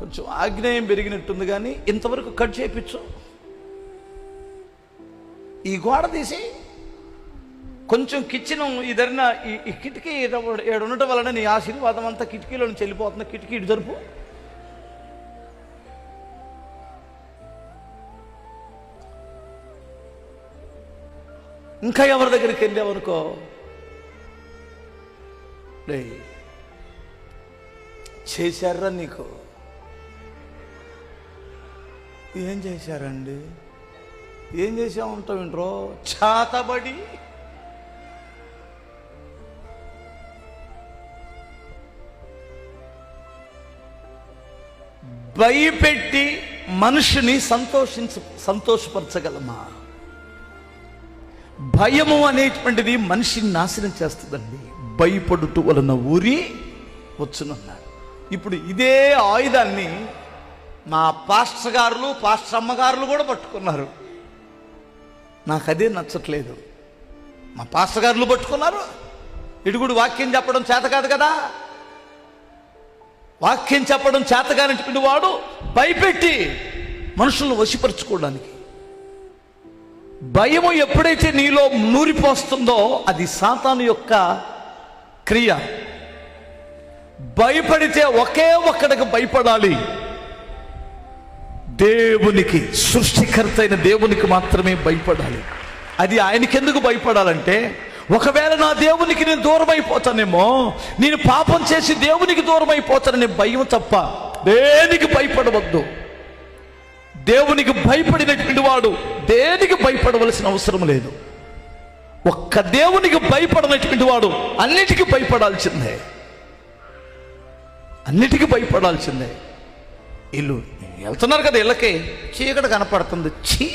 కొంచెం ఆగ్నేయం పెరిగినట్టుంది కానీ ఇంతవరకు కట్ చేయించు. ఈ గోడ తీసి కొంచెం కిచెన్ ఇదరిన ఈ ఈ కిటికీ ఏడు ఉండటం వలన నీ ఆశీర్వాదం అంతా కిటికీలో నుంచి వెళ్ళిపోతుంది కిటికీ ఇటు జరుపు. ఇంకా ఎవరి దగ్గరికి వెళ్ళావనుకో చేశారా నీకు? ఏం చేశారండి? ఏం చేసా ఉంటావు ఇంట్రో? చాతబడి? భయపెట్టి మనిషిని సంతోషించ సంతోషపరచగలమా? భయము అనేటువంటిది మనిషిని నాశనం చేస్తుందండి. భయపడుట వలన ఊరి వచ్చునన్నాడు. ఇప్పుడు ఇదే ఆయుధాన్ని మా పాస్టర్ గారులు పాస్టర్ అమ్మగారులు కూడా పట్టుకున్నారు. నాకు అదే నచ్చట్లేదు. మా పాస్టర్ గారులు పట్టుకున్నారు. ఇడుగుడు వాక్యం చెప్పడం చేత కాదు కదా? వాక్యం చెప్పడం చేతగానటువంటి వాడు భయపెట్టి మనుషులను వశపరుచుకోవడానికి. భయము ఎప్పుడైతే నీలో నూరిపోస్తుందో అది సాతాను యొక్క క్రియ. భయపడితే ఒకే ఒక్కడికి భయపడాలి. దేవునికి సృష్టికర్త అయిన దేవునికి మాత్రమే భయపడాలి. అది ఆయనకెందుకు భయపడాలంటే ఒకవేళ నా దేవునికి నేను దూరం అయిపోతానేమో నేను పాపం చేసి దేవునికి దూరం అయిపోతాననే భయం తప్ప దేనికి భయపడవద్దు. దేవునికి భయపడినటువంటి వాడు దేనికి భయపడవలసిన అవసరం లేదు. ఒక్క దేవునికి భయపడనటువంటి వాడు అన్నిటికీ భయపడాల్సిందే. అన్నిటికీ భయపడాల్సిందే. ఇల్లు వెళ్తున్నారు కదా ఇళ్ళకి. చీకటి కనపడుతుంది. చీ